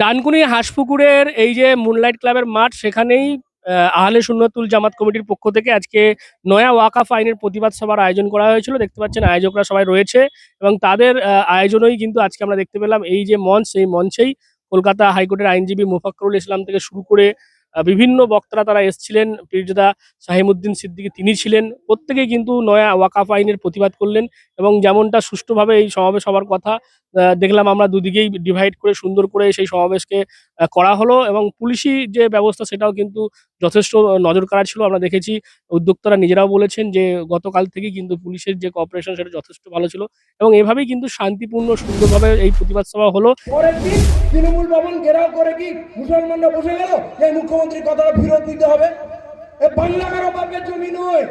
ডানকুনি হাঁসপুকুরের এই যে মুনলাইট ক্লাবের মাঠ সেখানেই আহ, আহলে সুন্নতুল জামাত কমিটির পক্ষ থেকে আজকে নয়া ওয়াকাফ আইনের প্রতিবাদ সভার আয়োজন করা হয়েছিল। দেখতে পাচ্ছেন আয়োজকরা সবাই রয়েছে এবং তাদের আয়োজনেই কিন্তু আজকে আমরা দেখতে পেলাম এই যে মঞ্চ সেই মঞ্চেই কলকাতা হাইকোর্টের আইনজীবী মোফাক্করুল ইসলাম থেকে শুরু করে বিভিন্ন বক্তারা তারা এসেছিলেন। পীরজাদা সাহিমুদ্দিন সিদ্দিকী তিনি ছিলেন। প্রত্যেকেই কিন্তু নয়া ওয়াকাফ আইনের প্রতিবাদ করলেন এবং যেমনটা সুষ্ঠুভাবে এই সমাবেশ হওয়ার কথা দেখলাম আমরা দুদিকেই ডিভাইড করে, সুন্দর করে সেই সমাবেশকে করা হলো এবং পুলিশি যে ব্যবস্থা সেটাও কিন্তু যথেষ্ট নজর কাড়া ছিল। আমরা দেখেছি, উদ্যোক্তারা নিজেরাও বলেছেন যে গতকাল থেকেই কিন্তু পুলিশের যে কপারেশন সেটা যথেষ্ট ভালো ছিল এবং এভাবেই কিন্তু শান্তিপূর্ণ, সুন্দরভাবে এই প্রতিবাদ সভা হলো। তৃণমূল ভবন ঘেরাও করে কি মুসলমানরা বসে গেল? মুখ্যমন্ত্রী কথাটা ফেরত দিতে হবে। বাংলা কারও জমি নয়।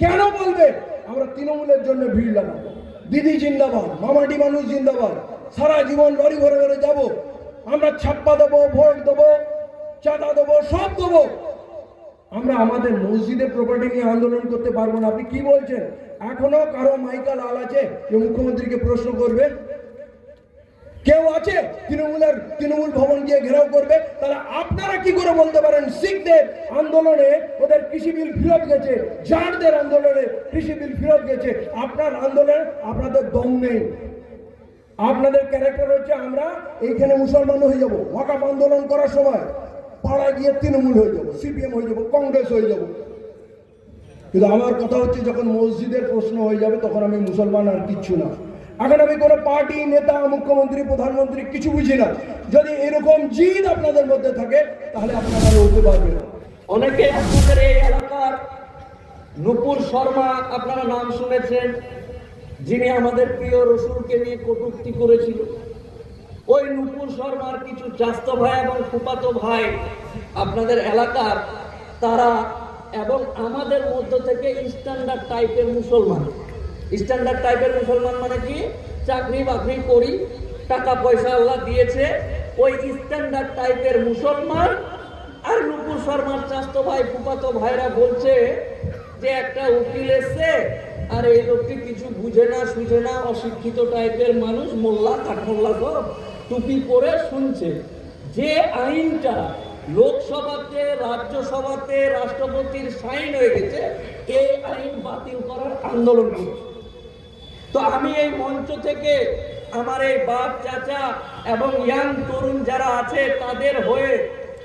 কেন বলবে? আমরা তৃণমূলের জন্য ভিড় লাগাবো। দিদি জিন্দাবাদ মামাটি মানুষ জিন্দাবাদ। সারা জীবন বাড়ি ঘরে ঘরে যাব। আমরা ছাপ্পা দেবো ভোট দেবো, চাঁদা দেবো, সব দেবো। আমরা আমাদের মসজিদের প্রপার্টি নিয়ে আন্দোলন করতে পারব না। আপনি কি বলছেন? এখনও কারও মাইকা লাল আছে? যে মুখ্যমন্ত্রীকে প্রশ্ন করবে কেউ আছে, তৃণমূলের তৃণমূল ভবন গিয়ে ঘেরাও করবে, তাহলে আপনারা কি করে বলতে পারেন, শিখদের আন্দোলনে ওদের কৃষি বিল ফেরত গেছে জারদের আন্দোলনে কৃষি বিল ফেরত গেছে, আপনার আন্দোলনে আপনাদের দম নেই। আপনাদের ক্যারেক্টার হচ্ছে আমরা, এইখানে মুসলমান হয়ে যাব, ওয়াকাফ আন্দোলন করার সময় পাড়ায় গিয়ে তৃণমূল হয়ে যাব, সিপিএম হয়ে যাব, কংগ্রেস হয়ে যাব। কিন্তু আমার কথা হচ্ছে, যখন মসজিদের প্রশ্ন হয়ে যাবে, তখন আমি মুসলমান আর কিচ্ছু না। এখন আমি কোনো পার্টি, নেতা, মুখ্যমন্ত্রী, প্রধানমন্ত্রী কিছু বুঝি না। যদি এরকম জিদ আপনাদের মধ্যে থাকে, তাহলে আপনারা উঠতে পারবেন অনেকে আপনাদের এই এলাকার নুপুর শর্মা, আপনারা নাম শুনেছেন, যিনি আমাদের প্রিয় রসুলকে নিয়ে কটুক্তি করেছিল। ওই নুপুর শর্মার কিছু চাস্ত ভাই এবং ফুপাতো ভাই আপনাদের এলাকার, তারা এবং আমাদের মধ্য থেকে স্ট্যান্ডার্ড টাইপের মুসলমান। স্ট্যান্ডার্ড টাইপের মুসলমান মানে কি? চাকরি বাকরি করি, টাকা পয়সা আল্লাহ দিয়েছে। ওই স্ট্যান্ডার্ড টাইপের মুসলমান, আর নুপুর শর্মার চাস্ত ভাই ফুপাতো ভাইরা বলছে যে একটা উকিল এসছে, আর এই লোকটি কিছু বুঝে না সুঝে না, অশিক্ষিত টাইপের মানুষ, মোল্লা কাঠমোল্লা সব টুপি পরে শুনছে। যে আইনটা লোকসভাতে, রাজ্যসভাতে রাষ্ট্রপতির সাইন হয়ে গেছে, এই আইন বাতিল করার আন্দোলন করছে। তো আমি এই মঞ্চ থেকে আমার এই বাপ, চাচা এবং ইয়াং তরুণ যারা আছে তাদের হয়ে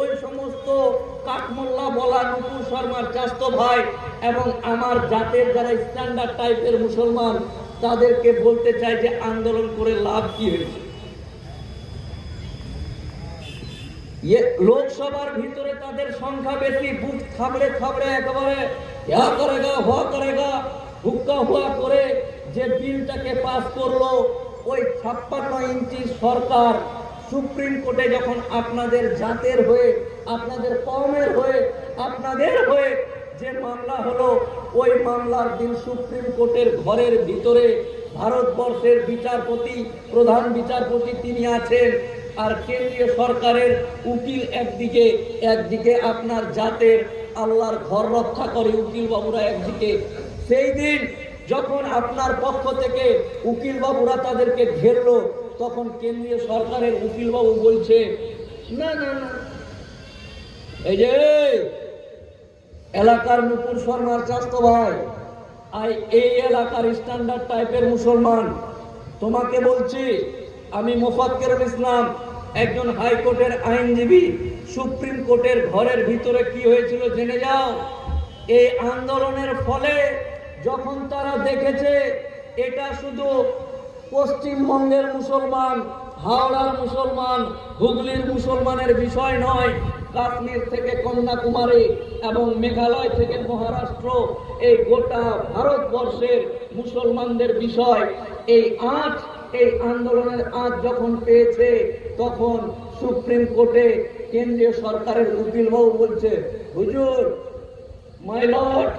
ওই সমস্ত কাঠমোল্লা বলা নুপুর শর্মার চাস্ত ভাই এবং আমার জাতের যারা স্ট্যান্ডার্ড টাইপের মুসলমান, তাদেরকে বলতে চাই যে আন্দোলন করে লাভ কি হয়েছে? ইয়ে লোকসভার ভিতরে তাদের সংখ্যা বেশি, বুক থাবড়ে থাবড়ে একেবারে ইয়া করেগা হওয়া হুক্কা হুয়া করে যে বিলটাকে পাস করল, ওই ছাপ্পান্ন ইঞ্চি সরকার সুপ্রিম কোর্টে যখন আপনাদের জাতের হয়ে, আপনাদের কমের হয়ে, আপনাদের হয়ে যে মামলা হলো, ওই মামলার দিন সুপ্রিম কোর্টের ঘরের ভিতরে ভারতবর্ষের বিচারপতি, প্রধান বিচারপতি তিনি আছেন আর কেন্দ্রীয় সরকারের উকিল একদিকে একদিকে আপনার জাতের আল্লাহর ঘর রক্ষা করে উকিল বাবুরা একদিকে। সেই দিন যখন আপনার পক্ষ থেকে উকিল বাবুরা তাদেরকে ঘেরলো, তখন কেন্দ্রীয় সরকারের উকিল বাবু বলছে, না না না। এই যে, এলাকার নুপুর শর্মার চাস্ত ভাই আর এই এলাকার স্ট্যান্ডার্ড টাইপের মুসলমান। তোমাকে বলছি, আমি মোফাক্কেরুল ইসলাম, একজন হাইকোর্টের আইনজীবী। সুপ্রিম কোর্টের ঘরের ভিতরে কি হয়েছিল জেনে যাও? এই আন্দোলনের ফলে যখন তারা দেখেছে এটা শুধু পশ্চিমবঙ্গের মুসলমান, হাওড়ার মুসলমান, হুগলির মুসলমানের বিষয় নয়, কাশ্মীর থেকে কন্যাকুমারী এবং মেঘালয় থেকে মহারাষ্ট্র, এই গোটা ভারতবর্ষের মুসলমানদের বিষয়। এই আঁচ, এই আন্দোলনের আঁচ যখন পেয়েছে, তখন সুপ্রিম কোর্টে কেন্দ্রীয় সরকারের উকিলবাবু বলছে, হুজুর মাই লর্ড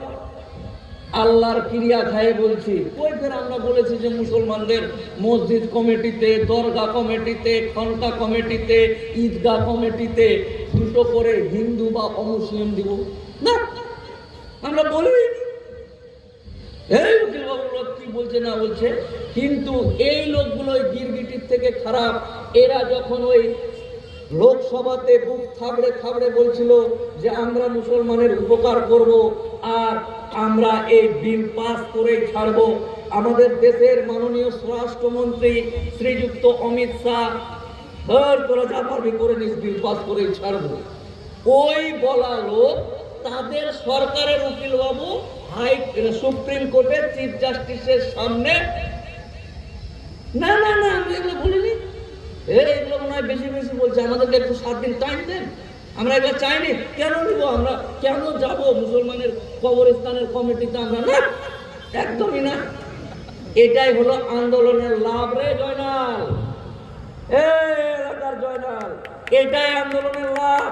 আল্লাহর ক্রিয়া খায় বলছি। ওই ফের আমরা বলেছি যে মুসলমানদের মসজিদ কমিটিতে, দরগা কমিটিতে, খনকা কমিটিতে, ঈদগাহ কমিটিতে দুটো করে হিন্দু বা অমুসলিম দিব। না, আমরা বলি এই বাবুরা কি বলছে না বলছে? কিন্তু এই লোকগুলো গিরগিটির থেকে খারাপ। এরা যখন ওই লোকসভাতে বুক থাবড়ে থাবড়ে বলছিল যে আমরা মুসলমানের উপকার করব আর আমরা এই বিল পাস করেই ছাড়বো। আমাদের দেশের মাননীয় স্বরাষ্ট্রমন্ত্রী শ্রীযুক্ত অমিত শাহ পারবি করে নিস বিল পাস করেই ছাড়বো। ওই বলা লোক তাদের সরকারের উকিল বাবু হাই সুপ্রিম কোর্টের চিফ জাস্টিসের সামনে না না না, আমি এগুলো বলিনি এ, এগুলো মনে হয় বেশি বেশি বলছে, আমাদেরকে একটু সাত দিন টাইম দেন। আমরা এগুলো চাইনি, কেন নিব আমরা? কেন যাব মুসলমানের কবরস্থানের কমিটিতে আমরা? না, একদমই না। এটাই হলো আন্দোলনের লাভ রে জয়নাল। এলাকার জয়নাল, এটাই আন্দোলনের লাভ।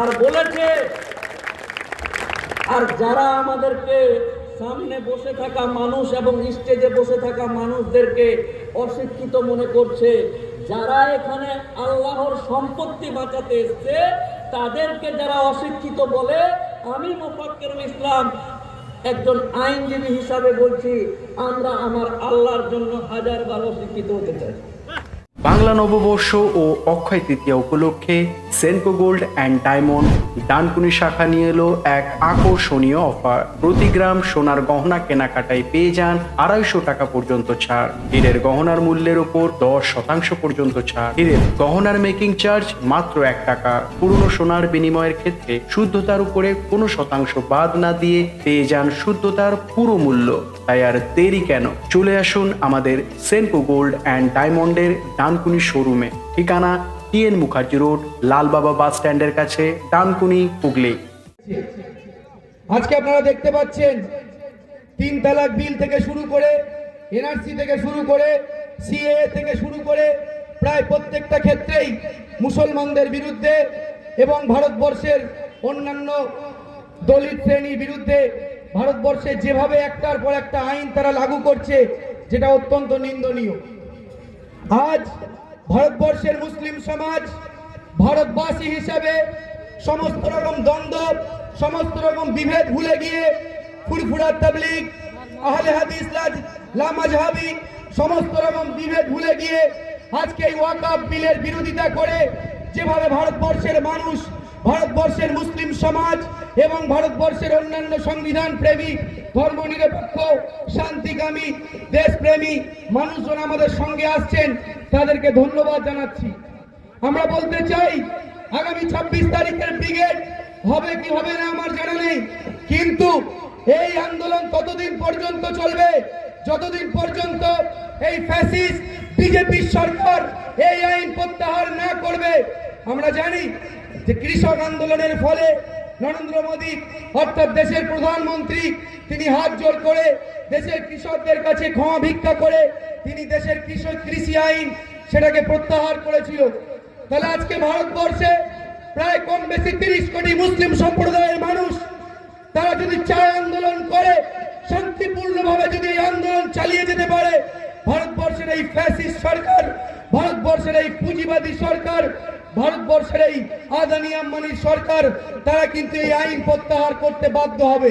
আর বলেছে, আর যারা আমাদেরকে সামনে বসে থাকা মানুষ এবং স্টেজে বসে থাকা মানুষদেরকে অশিক্ষিত মনে করছে। যারা এখানে আল্লাহর সম্পত্তি বাঁচাতে এসছে, তাদেরকে যারা অশিক্ষিত বলে, আমি মোফাক্কেরুল ইসলাম, একজন আইনজীবী হিসাবে বলছি, আমরা আমার আল্লাহর জন্য হাজার বার অশিক্ষিত হতে চাই। বাংলা নববর্ষ ও অক্ষয় তৃতীয়া উপলক্ষে Senco gold and diamond Dankuni শাখা নিয়ে এলো এক আকর্ষণীয় অফার প্রতি গ্রাম সোনার গহনা কেনাকাটায় পেয়ে যান আড়াইশো টাকা পর্যন্ত ছাড়। হীরের গহনার মূল্যের উপর দশ শতাংশ পর্যন্ত ছাড়। হীরের গহনার মেকিং চার্জ মাত্র এক টাকা। পুরনো সোনার বিনিময়ের ক্ষেত্রে শুদ্ধতার উপরে কোনো শতাংশ বাদ না দিয়ে পেয়ে যান শুদ্ধতার পুরো মূল্য। তাই আর দেরি কেন? চলে আসুন আমাদের সেনকো গোল্ড অ্যান্ড ডায়মন্ডের ডানকুনি শোরুমে ঠিকানা TN Mukherjee road Lalbaba bus স্ট্যান্ডের কাছে, ডানকুনি, হুগলি। আজকে আপনারা দেখতে পাচ্ছেন, তিন তালাক বিল থেকে শুরু করে, এনআরসি থেকে শুরু করে সিএ থেকে শুরু করে, প্রায় প্রত্যেকটা ক্ষেত্রেই মুসলমানদের বিরুদ্ধে এবং ভারতবর্ষের অন্যান্য দলিত শ্রেণির বিরুদ্ধে ভারতবর্ষে যেভাবে একটার পর একটা আইন তারা লাগু করছে, যেটা অত্যন্ত নিন্দনীয়। আজ ভারতবর্ষের মুসলিম সমাজ ভারতবাসী হিসেবে সমস্ত রকম দ্বন্দ্ব, সমস্ত রকম বিভেদ ভুলে গিয়ে ফুরফুরা তাবলিগ, আহলে হাদিস লামাজহাবি সমস্ত রকম বিভেদ ভুলে গিয়ে আজকে এই ওয়াকাফ বিলের বিরোধিতা করে যেভাবে ভারতবর্ষের মানুষ ভারতবর্ষের মুসলিম সমাজ এবং ভারতবর্ষের অন্যান্য সংবিধান প্রেমী, ধর্মনিরপেক্ষ, শান্তিকামী, দেশপ্রেমী মানুষজন আমাদের সঙ্গে আসছেন, তাদেরকে ধন্যবাদ জানাচ্ছি। আমরা বলতে চাই, আগামী ছাব্বিশ তারিখের ব্রিগেড হবে কি হবে না আমার জানা নেই, কিন্তু এই আন্দোলন ততদিন পর্যন্ত চলবে, যতদিন পর্যন্ত এই ফ্যাসিস্ট, বিজেপি সরকার এই আইন প্রত্যাহার না করবে। আমরা জানি যে কৃষক আন্দোলনের ফলে নরেন্দ্র মোদী, অর্থাৎ দেশের প্রধানমন্ত্রী, তিনি হাত জোর করে দেশের কৃষকদের কাছে ক্ষমা ভিক্ষা করে তিনি দেশের কৃষক কৃষি আইন সেটাকে প্রত্যাহার করেছিল। তাহলে আজকে ভারতবর্ষে প্রায় কম বেশি তিরিশ কোটি মুসলিম সম্প্রদায়ের মানুষ, তারা যদি চায় আন্দোলন করে, শান্তিপূর্ণভাবে যদি এই আন্দোলন চালিয়ে যেতে পারে, ভারতবর্ষের এই ফ্যাসিস্ট সরকার, ভারতবর্ষের এই পুঁজিবাদী সরকার ভারতবর্ষের এই আদানি আম্বানির সরকার তারা কিন্তু এই আইন প্রত্যাহার করতে বাধ্য হবে।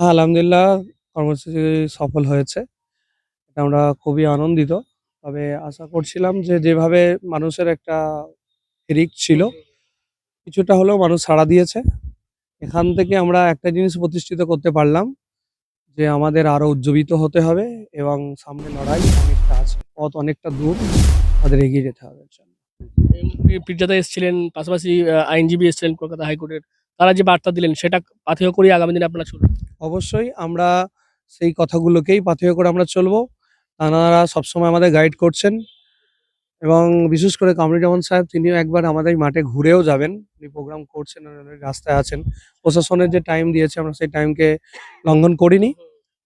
হ্যাঁ আলহামদুলিল্লাহ কর্মসূচি সফল হয়েছে। এটা আমরা খুবই আনন্দিত। তবে আশা করছিলাম যে যেভাবে মানুষের একটা হিরিক ছিল, কিছুটা হলেও মানুষ সাড়া দিয়েছে। এখান থেকে আমরা একটা জিনিস প্রতিষ্ঠিত করতে পারলাম যে আমাদের আরও উজ্জীবিত হতে হবে এবং সামনে লড়াই অনেকটা আছে, পথ অনেকটা দূর, আমাদের এগিয়ে যেতে হবে জন্য এসেছিলেন, পাশাপাশি আইনজীবী এসেছিলেন কলকাতা হাইকোর্টের। তারা যে বার্তা দিলেন, সেটা পাথেয় করেই আগামী দিনে আপনারা শুরু অবশ্যই আমরা সেই কথাগুলোকেই পাথেয় করে আমরা চলবো। তারা সবসময় আমাদের গাইড করছেন এবং বিশেষ করে কামরুজ্জামান সাহেব, তিনিও একবার আমাদের মাঠে ঘুরেও যাবেন। উনি প্রোগ্রাম করছেন রাস্তায় আছেন। প্রশাসনের যে টাইম দিয়েছে, আমরা সেই টাইমকে লঙ্ঘন করিনি।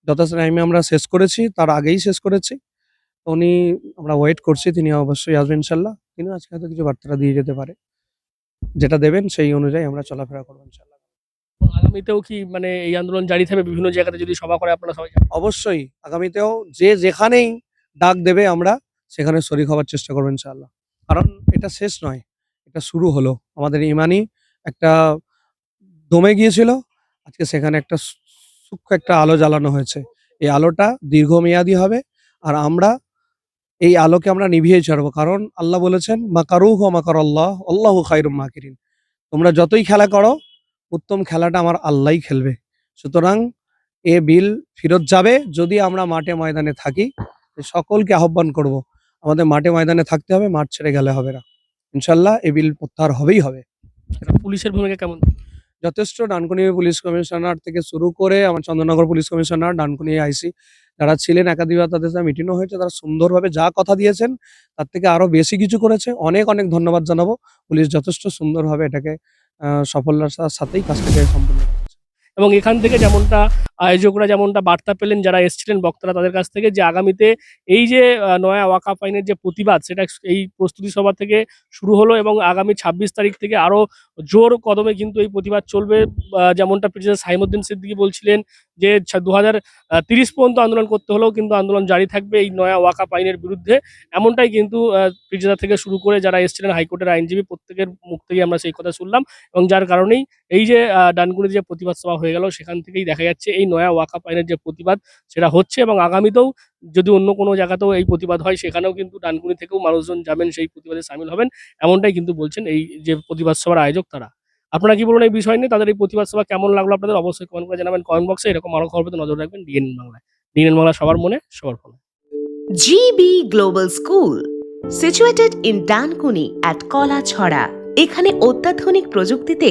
যথেষ্ট টাইমে আমরা শেষ করেছি, তার আগেই শেষ করেছি। তো উনি, আমরা ওয়েট করছি, তিনি অবশ্যই আসবেন ইনশাল্লাহ। তিনি আজকে হয়তো কিছু বার্তাটা দিয়ে যেতে পারে। যেটা দেবেন সেই অনুযায়ী আমরা চলাফেরা করব ইনশাল্লাহ আগামীতেও কি মানে এই আন্দোলন জারি থাকবে? বিভিন্ন জায়গাতে যদি সভা করে আপনারা সবাই অবশ্যই আগামীতেও যে যেখানেই ডাক দেবে আমরা সেখানে শরিক হওয়ার চেষ্টা করব ইনশাল্লাহ কারণ এটা শেষ নয় এটা শুরু হলো। আমাদের ইমানি একটা দমে গিয়েছিল আজকে সেখানে একটা সূক্ষ্ম একটা আলো জ্বালানো হয়েছে। এই আলোটা দীর্ঘমেয়াদী হবে আর আমরা এই আলোকে আমরা নিভিয়ে ছাড়বো। কারণ আল্লাহ বলেছেন মাকারু হো মাকার আল্লাহ আল্লাহ খাইরুম মাকিরিন। তোমরা যতই খেলা করো, উত্তম খেলাটা আমার আল্লাহই খেলবে। সুতরাং এ বিল ফেরত যাবে যদি আমরা মাঠে ময়দানে থাকি। সকলকে আহ্বান করব, আমাদের মাঠে ময়দানে থাকতে হবে, মাঠ ছেড়ে গেলে হবে না। ইনশাল্লাহ এ বিল প্রত্যাহার হবেই হবে। পুলিশের ভূমিকা কেমন? যথেষ্ট। ডানকুনি পুলিশ কমিশনার থেকে শুরু করে আমার Chandernagore police commissioner, Dankuni IC, যারা ছিলেন একাধিকবার তাদের সাথে মিটিংও হয়েছে, তারা সুন্দরভাবে যা কথা দিয়েছেন, তার থেকে আরও বেশি কিছু করেছে। অনেক অনেক ধন্যবাদ জানাব। পুলিশ যথেষ্ট সুন্দরভাবে এটাকে সফলতার সাথেই কাজটাকে সম্পূর্ণ এবং এখান থেকে যেমনটা আয়োজকরা যেমনটা বার্তা পেলেন, যারা এসেছিলেন বক্তারা তাদের কাছ থেকে যে আগামীতে এই যে নয়া ওয়াকাফ আইনের যে প্রতিবাদ, সেটা এই প্রস্তুতি সভা থেকে শুরু হলো এবং আগামী ছাব্বিশ তারিখ থেকে আরও জোর কদমে কিন্তু এই প্রতিবাদ চলবে যেমনটা প্রেসিডেন্ট সাইমুদ্দিন সিদ্দিকি বলছিলেন যে দু পর্যন্ত আন্দোলন করতে হলেও কিন্তু আন্দোলন জারি থাকবে এই নয়া ওয়াকাফ আইনের বিরুদ্ধে। এমনটাই কিন্তু প্রিজা থেকে শুরু করে যারা এসেছিলেন হাইকোর্টের আইনজীবী প্রত্যেকের মুখ থেকে আমরা সেই কথা শুনলাম এবং যার কারণেই এই যে ডানকুনির যে প্রতিবাদ সভা হয়ে গেল, সেখান থেকেই দেখা যাচ্ছে এই নয়া ওয়াকাপ আইনের যে প্রতিবাদ সেটা হচ্ছে এবং আগামীতেও যদি অন্য কোনো জায়গাতেও এই প্রতিবাদ হয় সেখানেও কিন্তু ডানকুনি থেকেও মানুষজন যাবেন সেই প্রতিবাদে সামিল হবেন এমনটাই কিন্তু বলছেন এই যে প্রতিবাদ সভার আয়োজক তারা। আপনারা কি বলুন এই বিষয় নিয়ে? তাদের এই প্রতিবাদ সভা কেমন লাগল আপনাদের? অবশ্যই কমেন্ট করে জানাবেন কমেন্ট বক্সে এরকম আরও খবর পেতে নজর রাখবেন ডিএন বাংলায়। ডিএন বাংলা সবার মনে সবার ফোনে। GB Global School, situated in Dankuni at Kalachhara এখানে অত্যাধুনিক প্রযুক্তিতে